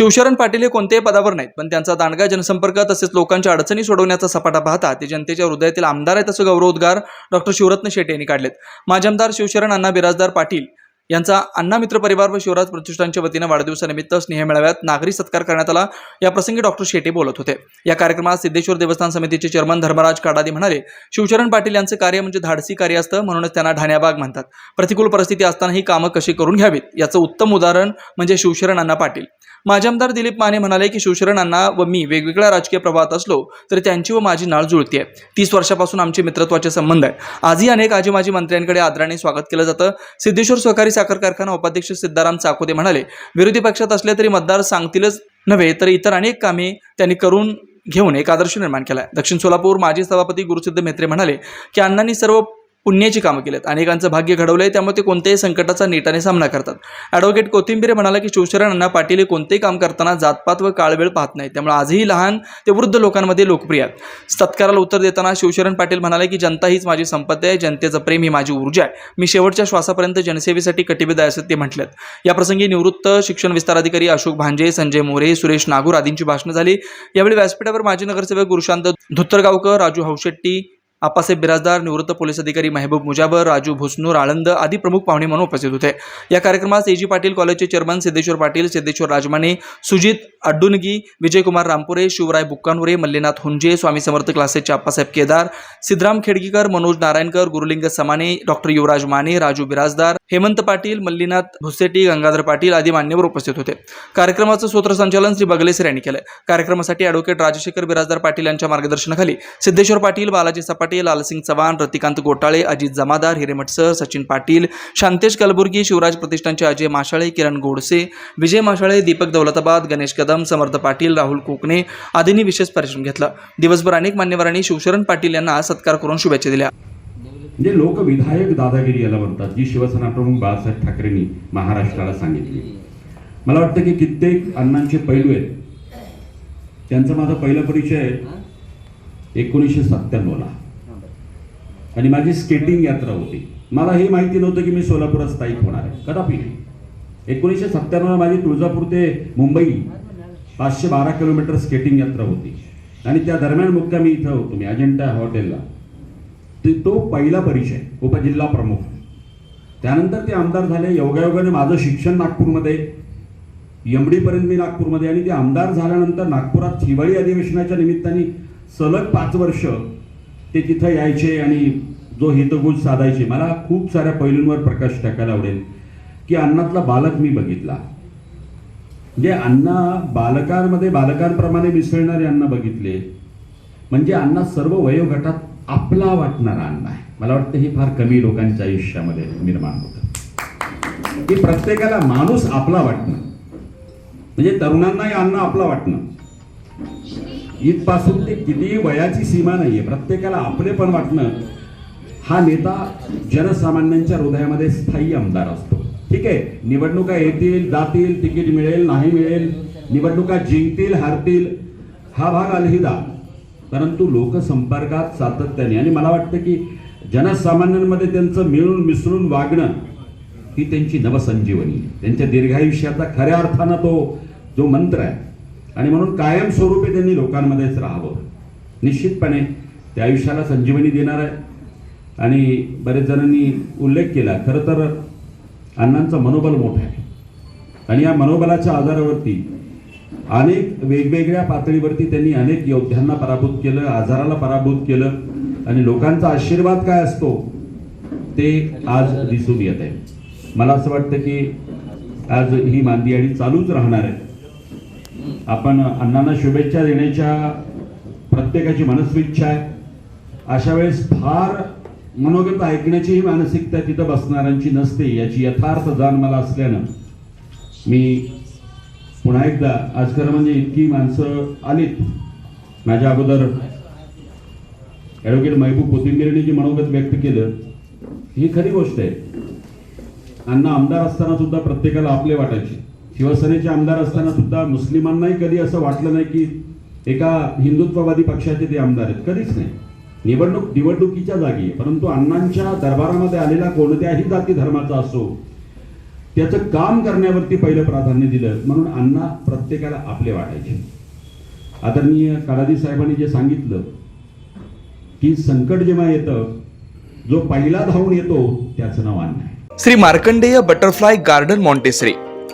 शिवशरण पाटील हे कोणत्याही पदावर नाहीत पण त्यांचा दांडगा जनसंपर्क तसेच लोकांच्या अडचणी सोडवण्याचा सपाटा पाहता ते जनतेच्या हृदयातील आमदार आहेत असं गौरवोद्गार डॉक्टर शिवरत्न शेटे यांनी काढलेत. माजी आमदार शिवशरण अण्णा बिराजदार पाटील यांचा अण्णा मित्र परिवार व शिवराज प्रतिष्ठानच्या वतीनं वाढदिवसानिमित्त स्नेह मेळाव्यात नागरी सत्कार करण्यात आला. या प्रसंगी डॉक्टर शेटे बोलत होते. या कार्यक्रमात सिद्धेश्वर देवस्थान समितीचे चेअरमन धर्मराज काडादी म्हणाले शिवशरण पाटील यांचं कार्य म्हणजे धाडसी कार्य असतं म्हणूनच त्यांना ढाण्याबाग म्हणतात. प्रतिकूल परिस्थिती असताना ही कामं कशी करून घ्यावीत? याचं उत्तम उदाहरण म्हणजे शिवशरण अण्णा पाटील. माजी आमदार दिलीप माने म्हणाले की शिवशरण अण्णा व मी वेगवेगळ्या राजकीय प्रभावात असलो तरी त्यांची व माझी नाळ जुळते तीस वर्षापासून आमचे मित्रत्वाचे संबंध आहे आजही अनेक आजी माजी मंत्र्यांकडे आदराने स्वागत केलं जातं. सिद्धेश्वर सहकारी साखर कारखाना उपाध्यक्ष सिद्धाराम चाकोते म्हणाले विरोधी पक्षात असले तरी मतदार सांगतीलच नव्हे तर इतर अनेक कामे त्यांनी करून घेऊन एक आदर्श निर्माण केला आहे दक्षिण सोलापूर माजी सभापती गुरुसिद्ध मेत्रे म्हणाले की अण्णांनी सर्व पुण्याची कामं केलेत. अनेकांचं भाग्य घडवलं आहे त्यामुळे ते कोणत्याही संकटाचा नीटाने सामना करतात. ॲडव्होकेट कोथिंबिरे म्हणाला की शिवशरण अण्णा पाटील हे कोणतेही काम करताना जातपात व काळवेळ पाहत नाही त्यामुळे आजही लहान ते वृद्ध लोकांमध्ये लोकप्रिय आहेत. सत्काराला उत्तर देताना शिवशरण पाटील म्हणाले की जनता हीच माझी संपत्ती आहे जनतेचं प्रेम ही माझी ऊर्जा आहे. मी शेवटच्या श्वासापर्यंत जनसेवेसाठी कटिबद्ध आहे असं ते म्हटलेत. याप्रसंगी निवृत्त शिक्षण विस्तार अधिकारी अशोक भांजे संजय मोरे सुरेश नागूर आदींची भाषणं झाली. यावेळी व्यासपीठावर माजी नगरसेवक गुरुशांत धुत्तरगावकर राजू हौशेट्टी आप्पासाहेब बिराजदार निवृत्त पोलीस अधिकारी महबूब मुजाबर राजू भुसनूर आळंद आदी प्रमुख पाहुणे म्हणून उपस्थित होते. या कार्यक्रमात एजी पाटील कॉलेजचे चेअरमन सिद्धेश्वर पाटील सिद्धेश्वर राजमाने सुजित अड्डुनगी विजयकुमार रामपुरे शिवराय बुक्कानवरे मल्लीनाथ हुंजे स्वामी समर्थ क्लासेसचे आप्पासाहेब केदार सिद्धराम खेडगीकर मनोज नारायणकर गुरुलिंग समाने डॉक्टर युवराज माने राजू बिराजदार हेमंत पाटील मल्लीनाथ भुसेटी गंगाधर पाटील आदी मान्यवर उपस्थित होते. कार्यक्रमाचं सूत्रसंचालन श्री बगलेसर यांनी केलं. कार्यक्रमासाठी ॲडव्होकेट राजशेखर बिराजदार पाटील यांच्या मार्गदर्शनाखाली सिद्धेश्वर पाटील बालाजी सपाट पाटील लालसिंग चव्हाण रतिकांत गोटाळे अजित जमादार हिरेमठ सर सचिन पाटील शांतेश कलबुर्गी शिवराज प्रतिष्ठानचे अजय माशाळे किरण गोडसे विजय माशाळे दीपक दौलताबाद गणेश कदम समर्थ पाटील राहुल कोकणे आदींनी विशेष परिश्रम घेतला. दिवसभर अनेक मान्यवरांनी शिवशरण पाटील यांना सत्कार करून शुभेच्छा दिल्या. म्हणजे लोकविधायक दादागिरी याला म्हणतात जी शिवसेना प्रमुख बाळासाहेब ठाकरेंनी महाराष्ट्राला सांगितली. मला वाटतं की कित्येक अण्णांचे पैलू आहेत. त्यांचा माझा पहिला परिचय एकोणीसशे सत्त्याण्णवला. आणि माझी स्केटिंग यात्रा होती. मला हे माहिती नव्हतं की मी सोलापुरात स्थायिक होणार आहे. कदापि नाही. एकोणीसशे सत्त्याण्णवला माझी तुळजापूर ते मुंबई पाचशे बारा किलोमीटर स्केटिंग यात्रा होती. आणि त्या दरम्यान मुक्कामी इथं होतो मी अजिंठा हॉटेलला. ते तो पहिला परिचय उपजिल्हा प्रमुख. त्यानंतर ते आमदार झाले. योगायोगाने माझं शिक्षण नागपूरमध्ये यमडीपर्यंत मी नागपूरमध्ये आणि ते आमदार झाल्यानंतर नागपुरात हिवाळी अधिवेशनाच्या निमित्ताने सलग पाच वर्ष ते तिथं यायचे आणि जो हितगुज साधायचे. मला खूप साऱ्या पैलूंवर प्रकाश टाकायला आवडेल. की अन्नातला बालक मी बघितला. म्हणजे अण्णा बालकांमध्ये बालकांप्रमाणे मिसळणारे अण्णा बघितले. म्हणजे अण्णा सर्व वयोगटात आपला वाटणारा अण्णा आहे. मला वाटतं हे फार कमी लोकांच्या आयुष्यामध्ये निर्माण होतं. की प्रत्येकाला माणूस आपला वाटणं. म्हणजे तरुणांनाही अण्णा आपला वाटणं. इथपासून ते किती वयाची सीमा नाही आहे प्रत्येकाला आपले पण वाटणं हा नेता जनसामान्यांच्या हृदयामध्ये स्थायी आमदार असतो. ठीक आहे? निवडणुका येतील जातील तिकीट मिळेल नाही मिळेल निवडणुका जिंकतील हारतील हा भाग अलहिदा. परंतु लोकसंपर्कात सातत्याने आणि मला वाटतं की जनसामान्यांमध्ये त्यांचं मिळून मिसळून वागणं ही त्यांची नवसंजीवनी. त्यांच्या दीर्घायुष्याचा खऱ्या अर्थानं तो जो मंत्र आहे. आणि म्हणून कायमस्वरूपी त्यांनी लोकांमध्येच राहावं. निश्चितपणे त्या आयुष्याला संजीवनी देणार आहे. आणि बरेच जणांनी उल्लेख केला खरं तर अण्णांचं मनोबल मोठं आहे. आणि या मनोबलाच्या आधारावरती अनेक वेगवेगळ्या पातळीवरती त्यांनी अनेक योद्ध्यांना पराभूत केलं आजाराला पराभूत केलं. आणि लोकांचा आशीर्वाद काय असतो ते आज दिसून येत आहे. मला असं वाटतं की आज ही मांदियाळी चालूच राहणार आहे. आपण अण्णांना शुभेच्छा देण्याच्या प्रत्येकाची मनस्विच्छा आहे. अशा वेळेस फार मनोगत ऐकण्याची ही मानसिकता तिथं बसणाऱ्यांची नसते याची यथार्थ जाण मला असल्यानं मी पुन्हा एकदा आज खरं म्हणजे इतकी माणसं आलीत. माझ्या अगोदर ॲडव्होकेट महबूब कोथिंबीरने जे मनोगत व्यक्त केलं ही खरी गोष्ट आहे. अण्णा आमदार असताना सुद्धा प्रत्येकाला आपले वाटायचे. शिवसेनेचे आमदार असताना सुद्धा मुस्लिमांनाही कधी असं वाटलं नाही की एका हिंदुत्ववादी पक्षाचे ते आमदार आहेत. कधीच नाही. निवडणूक निवडणुकीच्या जागी आहे. परंतु अण्णांच्या दरबारामध्ये आलेला कोणत्याही जाती धर्माचा असो त्याचं काम करण्यावरती पहिलं प्राधान्य दिलं म्हणून अण्णा प्रत्येकाला आपले वाटायचे. आदरणीय काळादी साहेबांनी जे सांगितलं की संकट जेव्हा येतं जो पहिला धावून येतो त्याचं नाव अण्णा आहे. Shri Markandey butterfly garden Montessori.